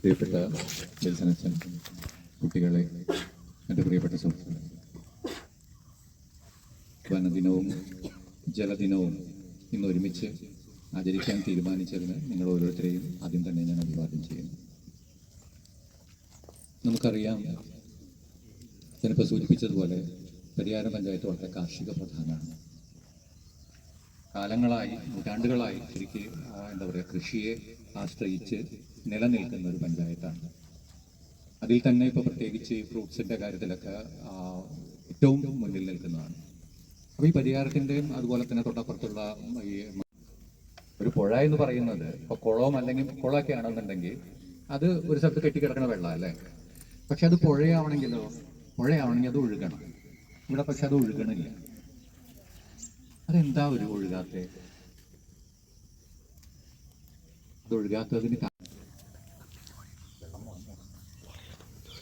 പ്രിയപ്പെട്ട വിൽസനച്ചൻ കുട്ടികളെ എന്റെ പ്രിയപ്പെട്ട സുഹൃത്തുക്കളെ വനദിനവും ജലദിനവും ഇന്ന് ഒരുമിച്ച് ആചരിക്കാൻ തീരുമാനിച്ചതിന് നിങ്ങൾ ഓരോരുത്തരെയും ആദ്യം തന്നെ ഞാൻ അഭിവാദ്യം ചെയ്യുന്നു. നമുക്കറിയാം ഞാനിപ്പോൾ സൂചിപ്പിച്ചതുപോലെ പരിഹാര പഞ്ചായത്ത് വളരെ കാർഷിക പ്രധാനമാണ്. കാലങ്ങളായി നൂറ്റാണ്ടുകളായി ശരിക്കും എന്താ പറയുക കൃഷിയെ ആശ്രയിച്ച് നിലനിൽക്കുന്ന ഒരു പഞ്ചായത്താണ്. അതിൽ തന്നെ ഇപ്പോൾ പ്രത്യേകിച്ച് ഫ്രൂട്ട്സിന്റെ കാര്യത്തിലൊക്കെ ഏറ്റവും മുന്നിൽ നിൽക്കുന്നതാണ്. അപ്പോൾ ഈ പരിഹാരത്തിന്റെയും അതുപോലെ തന്നെ തൊട്ടപ്പുറത്തുള്ള ഈ ഒരു പുഴ എന്ന് പറയുന്നത് ഇപ്പോൾ കുളവും അല്ലെങ്കിൽ കുളമൊക്കെ ആണെന്നുണ്ടെങ്കിൽ അത് ഒരു സ്ഥലത്ത് കെട്ടിക്കിടക്കണ വെള്ളം അല്ലേ? പക്ഷെ അത് പുഴയാവണമെങ്കിലോ പുഴയാവണമെങ്കിൽ അത് ഒഴുകണം. ഇവിടെ പക്ഷെ അത് ഒഴുകണില്ല. അതെന്താ ഒരു ഒഴുകാത്ത? കാ-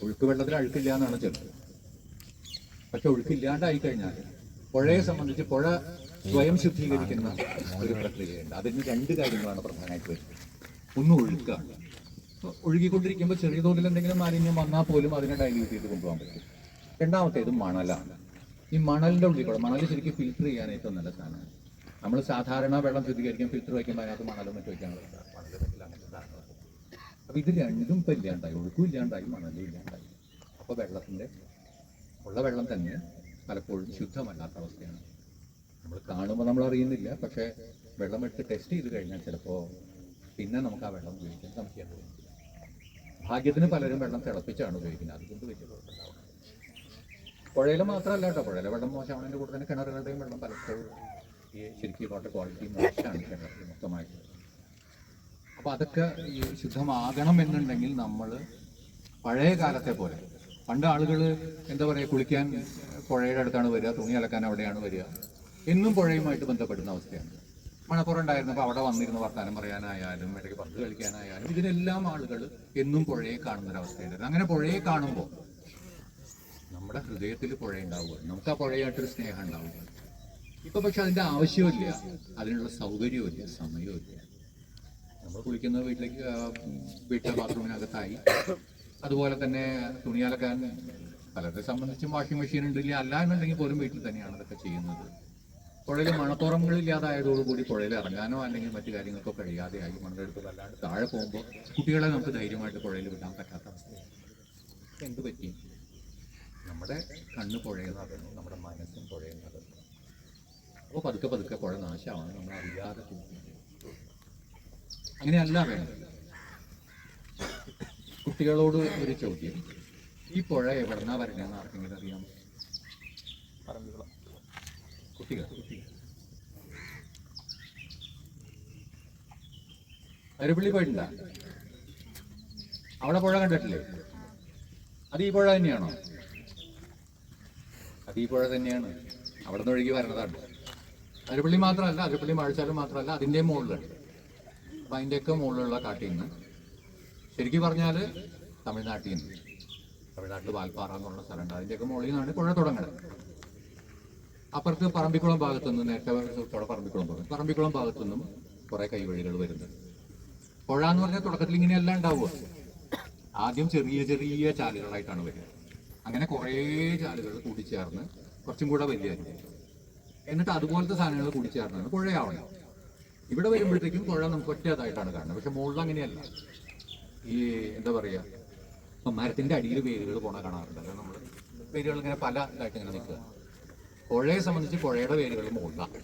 ഒഴുക്ക് വെള്ളത്തിൽ അഴുക്കില്ല എന്നാണ് ചെറുത് പക്ഷെ ഒഴുക്കില്ലാണ്ടായി കഴിഞ്ഞാൽ പുഴയെ സംബന്ധിച്ച് പുഴ സ്വയം ശുദ്ധീകരിക്കുന്ന ഒരു പ്രക്രിയയുണ്ട്. അതിന് രണ്ട് കാര്യങ്ങളാണ് പ്രധാനമായിട്ട് വരുന്നത്. ഒന്ന് ഒഴുക്കാണ് ഒഴുകിക്കൊണ്ടിരിക്കുമ്പോൾ ചെറിയ തോതിൽ എന്തെങ്കിലും മാലിന്യം വന്നാൽ പോലും അതിനെ ഡൈല്യൂട്ട് ചെയ്ത് കൊണ്ടുപോകാൻ പറ്റും. രണ്ടാമത്തേത് മണലാണ്. ഈ മണലിന്റെ ഉള്ളിൽ കൂടെ മണൽ ശരിക്കും ഫിൽറ്റർ ഏറ്റവും നല്ല സാധനമാണ്. നമ്മൾ സാധാരണ വെള്ളം ശുദ്ധീകരിക്കാൻ ഫിൽറ്റർ വയ്ക്കുമ്പോൾ അതിനകത്ത് മണലും മറ്റും വയ്ക്കാനുള്ള അപ്പൊ ഇത് രണ്ടും ഇപ്പം ഇല്ലാണ്ടായി ഒഴുക്കും ഇല്ലാണ്ടായി മണലും ഇല്ലാണ്ടായി. അപ്പൊ വെള്ളത്തിന്റെ ഉള്ള വെള്ളം തന്നെ പലപ്പോഴും ശുദ്ധമല്ലാത്ത അവസ്ഥയാണ്. നമ്മൾ കാണുമ്പോൾ നമ്മൾ അറിയുന്നില്ല പക്ഷെ വെള്ളം എടുത്ത് ടെസ്റ്റ് ചെയ്ത് കഴിഞ്ഞാൽ ചിലപ്പോൾ പിന്നെ നമുക്ക് ആ വെള്ളം ഉപയോഗിക്കാൻ സംശയം ഭാഗ്യത്തിന് പലരും വെള്ളം തിളപ്പിച്ചാണ് ഉപയോഗിക്കുന്നത്. അതുകൊണ്ട് വലിയ കുഴപ്പമുണ്ടാവും പുഴയിൽ മാത്രമല്ല കേട്ടോ പുഴയിലെ വെള്ളം മോശമാണതിന്റെ കൂടെ തന്നെ കിണറുകളുടെയും വെള്ളം പലപ്പോഴും ശരിക്കും വാട്ടർ ക്വാളിറ്റി മോശമാണ് കേരളത്തിൽ മൊത്തമായിട്ട്. അപ്പോൾ അതൊക്കെ ഈ ശുദ്ധമാകണം എന്നുണ്ടെങ്കിൽ നമ്മൾ പഴയ കാലത്തെ പോലെ പണ്ട് ആളുകൾ എന്താ പറയുക കുളിക്കാൻ പുഴയുടെ അടുത്താണ് വരിക തുണി അലക്കാൻ അവിടെയാണ് വരിക എന്നും പുഴയുമായിട്ട് ബന്ധപ്പെടുന്ന അവസ്ഥയാണ്. മണപ്പുറം ഉണ്ടായിരുന്നപ്പോൾ അവിടെ വന്നിരുന്ന് വർത്താനം പറയാനായാലും ഇടയ്ക്ക് പന്ത് കളിക്കാനായാലും ഇതിനെല്ലാം ആളുകൾ എന്നും പുഴയെ കാണുന്നൊരവസ്ഥയുണ്ടായിരുന്നു അങ്ങനെ പുഴയെ കാണുമ്പോൾ നമ്മുടെ ഹൃദയത്തിൽ പുഴ ഉണ്ടാവുക നമുക്ക് ആ പുഴയായിട്ടൊരു സ്നേഹം ഉണ്ടാവുക. ഇപ്പൊ പക്ഷെ അതിന്റെ ആവശ്യമില്ല അതിനുള്ള സൗകര്യമില്ല സമയമില്ല നമ്മൾ കുളിക്കുന്ന വീട്ടിലേക്ക് വീട്ടിലെ ബാത്റൂമിനകത്തായി. അതുപോലെ തന്നെ തുണി അലക്കാൻ പലരെ സംബന്ധിച്ചും വാഷിംഗ് മെഷീൻ ഉണ്ടില്ല അല്ല എന്നുണ്ടെങ്കിൽ പോലും വീട്ടിൽ തന്നെയാണ് അതൊക്കെ ചെയ്യുന്നത്. പുഴയിൽ മണത്തോറങ്ങളില്ലാതായതോടുകൂടി പുഴയിൽ ഇറങ്ങാനോ അല്ലെങ്കിൽ മറ്റു കാര്യങ്ങൾക്കോ കഴിയാതെയായി മണ്ണെടുത്ത് അല്ലാണ്ട് താഴെ പോകുമ്പോൾ കുട്ടികളെ നമുക്ക് ധൈര്യമായിട്ട് പുഴയിൽ വിടാൻ പറ്റാത്ത അവസ്ഥയാണ്. എന്ത് പറ്റി? നമ്മുടെ കണ്ണ് പുഴയുന്നതും നമ്മുടെ മനസ്സും പുഴയിൽ നടന്നു അപ്പോൾ പതുക്കെ പതുക്കെ. പുഴ നാശമാണ്. നമ്മൾ അറിയാതെ അങ്ങനെയല്ല വേണ്ടത്. കുട്ടികളോട് ഒരു ചോദ്യം. ഈ പുഴ എവിടെന്നാ വരണേന്ന് ആർക്കെങ്കിലും അറിയാം കുട്ടികൾ. അരുപള്ളി പോയിട്ടില്ല അവിടെ പുഴ കണ്ടിട്ടില്ലേ? അത് ഈ പുഴ തന്നെയാണോ? അത് ഈ പുഴ തന്നെയാണ്. അവിടെ നിന്ന് ഒഴുകി വരണതാണ്. അരുപ്പള്ളി മാത്രമല്ല അരുപള്ളി മഴച്ചാലും മാത്രമല്ല അതിന്റെ മുകളിലുണ്ട് അപ്പം അതിന്റെയൊക്കെ മുകളിലുള്ള കാട്ടിൽ നിന്ന് ശരിക്കും പറഞ്ഞാൽ തമിഴ്നാട്ടിൽ നിന്ന്. തമിഴ്നാട്ടിൽ വാൽപ്പാറ എന്നുള്ള സ്ഥലമുണ്ട്. അതിന്റെയൊക്കെ മുകളിൽ നിന്നാണ് പുഴ തുടങ്ങുന്നത് അപ്പുറത്ത് പറമ്പിക്കുളം ഭാഗത്തു നേരത്തെ സുഹൃത്തോടെ പറമ്പിക്കുളം ഭാഗത്ത് പറമ്പിക്കുളം ഭാഗത്തു നിന്നും കുറേ കൈവഴികൾ വരുന്നുണ്ട് പുഴ എന്ന് പറഞ്ഞാൽ തുടക്കത്തിൽ ഇങ്ങനെയല്ല ഉണ്ടാവുക. ആദ്യം ചെറിയ ചെറിയ ചാലുകളായിട്ടാണ് വരുന്നത് അങ്ങനെ കുറേ ചാലുകൾ കൂടിച്ചേർന്ന് കുറച്ചും കൂടെ വലിയതായിരിക്കും എന്നിട്ട് അതുപോലത്തെ സാധനങ്ങൾ കുടിച്ചേർന്നാണ് പുഴയാവണം ഇവിടെ വരുമ്പോഴത്തേക്കും പുഴ നമുക്ക് ഒറ്റതായിട്ടാണ് കാണുന്നത്. പക്ഷെ മുകളിൽ അങ്ങനെയല്ല. ഈ എന്താ പറയുക ഇപ്പം മരത്തിന്റെ അടിയിൽ വേരുകൾ പോണ കാണാറുണ്ട്. അതായത് നമ്മൾ വേരുകൾ ഇങ്ങനെ പല ഇതായിട്ട് ഇങ്ങനെ നിൽക്കുക. പുഴയെ സംബന്ധിച്ച് പുഴയുടെ വേരുകൾ മുകളിലാണ്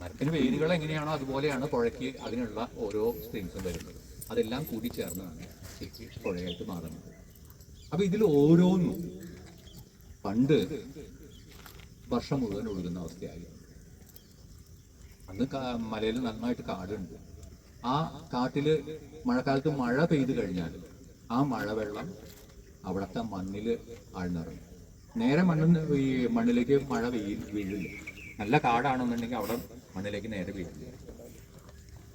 മരത്തിന് വേരുകൾ എങ്ങനെയാണോ അതുപോലെയാണ് പുഴയ്ക്ക് അതിനുള്ള ഓരോ സ്ട്രീംസും വരുന്നത്. അതെല്ലാം കൂടി ചേർന്നാണ് പുഴയായിട്ട് മാറുന്നത്. അപ്പോൾ ഇതിൽ ഓരോന്നും പണ്ട് വർഷം മുഴുവൻ ഒഴുകുന്ന അവസ്ഥയായി. അന്ന് മലയിൽ നന്നായിട്ട് കാടുണ്ട്. ആ കാട്ടിൽ മഴക്കാലത്ത് മഴ പെയ്തു കഴിഞ്ഞാൽ ആ മഴവെള്ളം അവിടുത്തെ മണ്ണിൽ ആഴ്ന്നിറങ്ങും. നേരെ മണ്ണിൽ ഈ മണ്ണിലേക്ക് മഴ പെയ്യ വീഴില്ല നല്ല കാടാണെന്നുണ്ടെങ്കിൽ അവിടെ മണ്ണിലേക്ക് നേരെ വീഴില്ല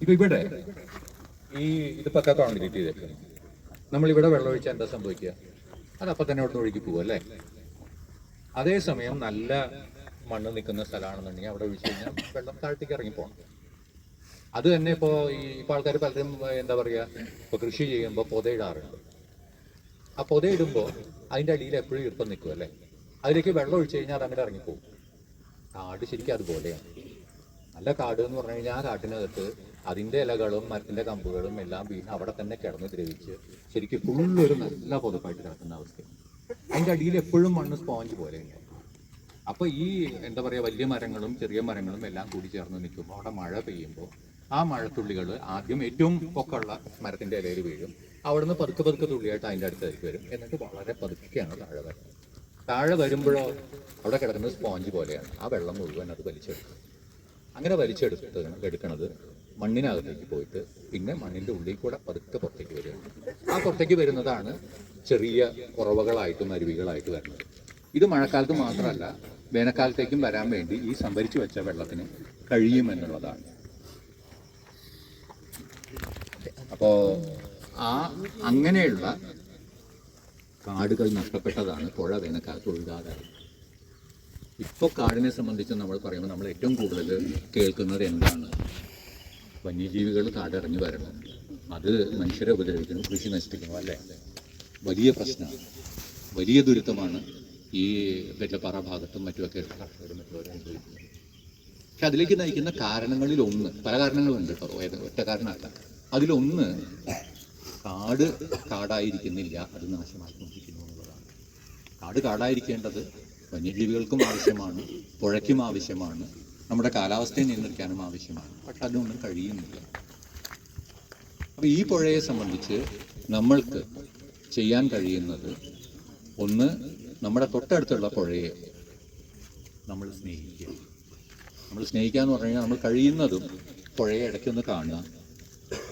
ഇപ്പൊ ഇവിടെ ഈ ഇതിപ്പൊക്കെ കോൺക്രീറ്റ് നമ്മൾ ഇവിടെ വെള്ളം ഒഴിച്ചാൽ എന്താ സംഭവിക്കുക? അതപ്പം തന്നെ അവിടെ ഒഴുകി പോകും അല്ലേ? അതേസമയം നല്ല മണ്ണ് നിൽക്കുന്ന സ്ഥലമാണെന്നുണ്ടെങ്കിൽ അവിടെ ഒഴിച്ചു കഴിഞ്ഞാൽ വെള്ളം താഴത്തേക്ക് ഇറങ്ങി പോകണം. അത് തന്നെ ഇപ്പോൾ ഈ ഇപ്പോൾ ആൾക്കാർ പലരും എന്താ പറയുക ഇപ്പോൾ കൃഷി ചെയ്യുമ്പോൾ പൊതയിടാറുണ്ട് ആ പൊതയിടുമ്പോൾ അതിന്റെ അടിയിൽ എപ്പോഴും ഈർപ്പം നിൽക്കും അല്ലേ? അതിലേക്ക് വെള്ളം ഒഴിച്ചു കഴിഞ്ഞാൽ അത് അങ്ങനെ ഇറങ്ങിപ്പോകും കാട് ശരിക്കും അതുപോലെയാണ്. നല്ല കാട് എന്ന് പറഞ്ഞു കഴിഞ്ഞാൽ ആ കാട്ടിനകത്ത് അതിന്റെ ഇലകളും മരത്തിന്റെ കമ്പുകളും എല്ലാം വീണ് അവിടെ തന്നെ കിടന്ന് ദ്രവിച്ച് ശരിക്കും ഫുള്ളൊരു നല്ല പുതപ്പായിട്ട് കിടക്കുന്ന അവസ്ഥയാണ്. അതിന്റെ അടിയിൽ എപ്പോഴും മണ്ണ് സ്പോഞ്ച് പോലെയുണ്ട് അപ്പോൾ ഈ എന്താ പറയുക വലിയ മരങ്ങളും ചെറിയ മരങ്ങളും എല്ലാം കൂടി ചേർന്ന് നിൽക്കുമ്പോൾ അവിടെ മഴ പെയ്യുമ്പോൾ ആ മഴത്തുള്ളികൾ ആദ്യം ഏറ്റവും പൊക്കമുള്ള മരത്തിന്റെ ഇലയിൽ വീഴും. അവിടുന്ന് പതുക്കെ പതുക്കെ തുള്ളിയായിട്ട് അതിന്റെ അടുത്തേക്ക് വരും. എന്നിട്ട് വളരെ പതുക്കെയാണ് താഴെ വരുന്നത് താഴെ വരുമ്പോഴോ അവിടെ കിടക്കുന്നത് സ്പോഞ്ച് പോലെയാണ്. ആ വെള്ളം മുഴുവൻ അത് വലിച്ചെടുക്കും. അങ്ങനെ വലിച്ചെടുത്ത് എടുക്കണത് മണ്ണിനകത്തേക്ക് പോയിട്ട് പിന്നെ മണ്ണിന്റെ ഉള്ളിൽ കൂടെ പതുക്കെ പുറത്തേക്ക് വരികയാണ്. ആ പുറത്തേക്ക് വരുന്നതാണ് ചെറിയ കുറവുകളായിട്ടും അരുവികളായിട്ട് വരുന്നത്. ഇത് മഴക്കാലത്ത് മാത്രമല്ല വേനൽക്കാലത്തേക്കും വരാൻ വേണ്ടി ഈ സംഭരിച്ചു വെച്ച വെള്ളത്തിന് കഴിയുമെന്നുള്ളതാണ് അപ്പോൾ ആ അങ്ങനെയുള്ള കാടുകൾ നഷ്ടപ്പെട്ടതാണ് പുഴ വേനൽക്കാലത്ത് ഒഴുകാതായത് ഇപ്പോൾ കാടിനെ സംബന്ധിച്ച് നമ്മൾ പറയുമ്പോൾ നമ്മൾ ഏറ്റവും കൂടുതൽ കേൾക്കുന്നത് എന്താണ്? വന്യജീവികൾ കാടിറങ്ങി വരണം. അത് മനുഷ്യരെ ഉപദ്രവിക്കണം കൃഷി നശിപ്പിക്കണം അല്ലേ? വലിയ പ്രശ്നമാണ്. വലിയ ദുരിതമാണ് ഈ വെല്ലപ്പാറ ഭാഗത്തും മറ്റുമൊക്കെ പക്ഷെ അതിലേക്ക് നയിക്കുന്ന കാരണങ്ങളിൽ ഒന്ന് പല കാരണങ്ങളുണ്ട് കേട്ടോ ഒറ്റ കാരണമല്ല. അതിലൊന്ന് കാട് കാടായിരിക്കുന്നില്ല അത് നാശമായിക്കൊണ്ടിരിക്കുന്നു എന്നുള്ളതാണ്. കാട് കാടായിരിക്കേണ്ടത് വന്യജീവികൾക്കും ആവശ്യമാണ് പുഴയ്ക്കും ആവശ്യമാണ് നമ്മുടെ കാലാവസ്ഥയെ നിയന്ത്രിക്കാനും ആവശ്യമാണ്. പക്ഷെ അതിനൊന്നും കഴിയുന്നില്ല. അപ്പോൾ ഈ പുഴയെ സംബന്ധിച്ച് നമ്മൾക്ക് ചെയ്യാൻ കഴിയുന്നത് ഒന്ന് നമ്മുടെ തൊട്ടടുത്തുള്ള പുഴയെ നമ്മൾ സ്നേഹിക്കുക. നമ്മൾ സ്നേഹിക്കുക എന്ന് പറഞ്ഞു കഴിഞ്ഞാൽ നമ്മൾ കഴിയുന്നതും പുഴയെ ഇടയ്ക്കൊന്ന് കാണുക.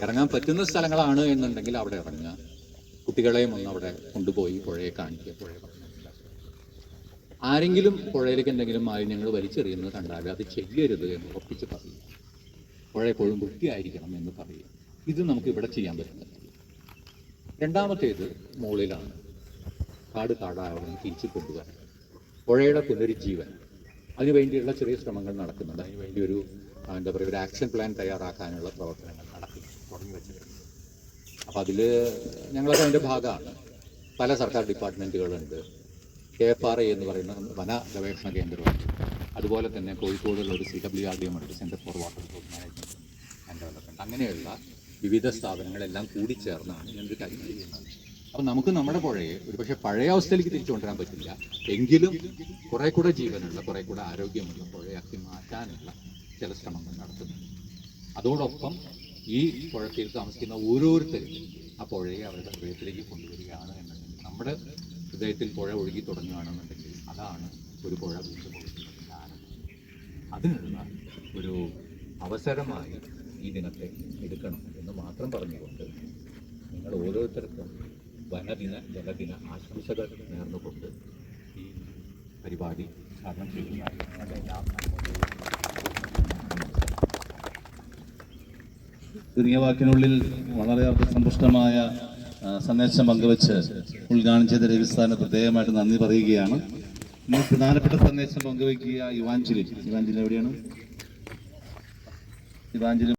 ഇറങ്ങാൻ പറ്റുന്ന സ്ഥലങ്ങളാണ് എന്നുണ്ടെങ്കിൽ അവിടെ ഇറങ്ങുക. കുട്ടികളെയും ഒന്ന് അവിടെ കൊണ്ടുപോയി പുഴയെ കാണിക്കുക പുഴയെ ആരെങ്കിലും പുഴയിലേക്ക് എന്തെങ്കിലും മാലിന്യങ്ങൾ വലിച്ചെറിയുന്നത് കണ്ടാൽ അത് ചെയ്യരുത് എന്ന് ഉറപ്പിച്ച് പറയുക. പുഴ എപ്പോഴും വൃത്തിയായിരിക്കണം എന്ന് പറയുക. ഇത് നമുക്ക് ഇവിടെ ചെയ്യാൻ പറ്റുന്നത്. രണ്ടാമത്തേത് മുകളിലാണ്. കാട് കാടാവണം തിരിച്ചു കൊണ്ടുവരാൻ. പുഴയുടെ പുനരുജ്ജീവൻ. അതിനു വേണ്ടിയുള്ള ചെറിയ ശ്രമങ്ങൾ നടക്കുന്നുണ്ട്. അതിന് വേണ്ടി ഒരു എന്താ പറയുക ഒരു ആക്ഷൻ പ്ലാൻ തയ്യാറാക്കാനുള്ള പ്രവർത്തനങ്ങൾ നടത്തി തുടങ്ങി വെച്ചിട്ടുണ്ട്. അപ്പോൾ അതിൽ ഞങ്ങളൊക്കെ അതിന്റെ ഭാഗമാണ്. പല സർക്കാർ ഡിപ്പാർട്ട്മെന്റുകളുണ്ട് കെ എഫ് ആർ എ എന്ന് പറയുന്ന വന ഗവേഷണ കേന്ദ്രമുണ്ട്. അതുപോലെ തന്നെ കോഴിക്കോടുള്ള ഒരു C W R D M ഉണ്ട്. Centre for water resource management and development അങ്ങനെയുള്ള വിവിധ സ്ഥാപനങ്ങളെല്ലാം കൂടി ചേർന്നാണ് ഞാനൊരു കാര്യം ചെയ്യുന്നത്. അപ്പം നമുക്ക് നമ്മുടെ പുഴയെ ഒരുപക്ഷെ പഴയ അവസ്ഥയിലേക്ക് തിരിച്ചു കൊണ്ടുവരാൻ പറ്റില്ല. എങ്കിലും കുറേ കൂടെ ജീവനുള്ള കുറേ കൂടെ ആരോഗ്യമുള്ള പുഴയാക്കി മാറ്റാനുള്ള ചില ശ്രമങ്ങൾ നടത്തുന്നുണ്ട്. അതോടൊപ്പം ഈ പുഴത്തിൽ താമസിക്കുന്ന ഓരോരുത്തരും ആ പുഴയെ അവരുടെ ഹൃദയത്തിലേക്ക് കൊണ്ടുവരികയാണ് എന്നുണ്ടെങ്കിൽ നമ്മുടെ ഹൃദയത്തിൽ പുഴ ഒഴുകി തുടങ്ങുകയാണെന്നുണ്ടെങ്കിൽ അതാണ് ഒരു പുഴ വീണ്ടും ആരംഭം. അതിനുള്ള ഒരു അവസരമായി ഈ ദിനത്തെ എടുക്കണം എന്ന് മാത്രം പറഞ്ഞുകൊണ്ട് നിങ്ങൾ ഓരോരുത്തർക്കും വനദിന ജലദിന ആശംസകൾ നേർന്നുകൊണ്ട് ഈ പരിപാടി ഉദ്ഘാടനം ചെയ്യുകയായി ചുരുങ്ങിയ വാക്കിനുള്ളിൽ വളരെ അർത്ഥസമ്പുഷ്ടമായ സന്ദേശം പങ്കുവച്ച് ഉദ്ഘാടനം ചെയ്ത രവിസ്ഥാന പ്രത്യേകമായിട്ട് നന്ദി പറയുകയാണ്. ഇന്ന് പ്രധാനപ്പെട്ട സന്ദേശം പങ്കുവയ്ക്കുക യുവാഞ്ചലി യുവാഞ്ചലി എവിടെയാണ്? യുവാഞ്ചലി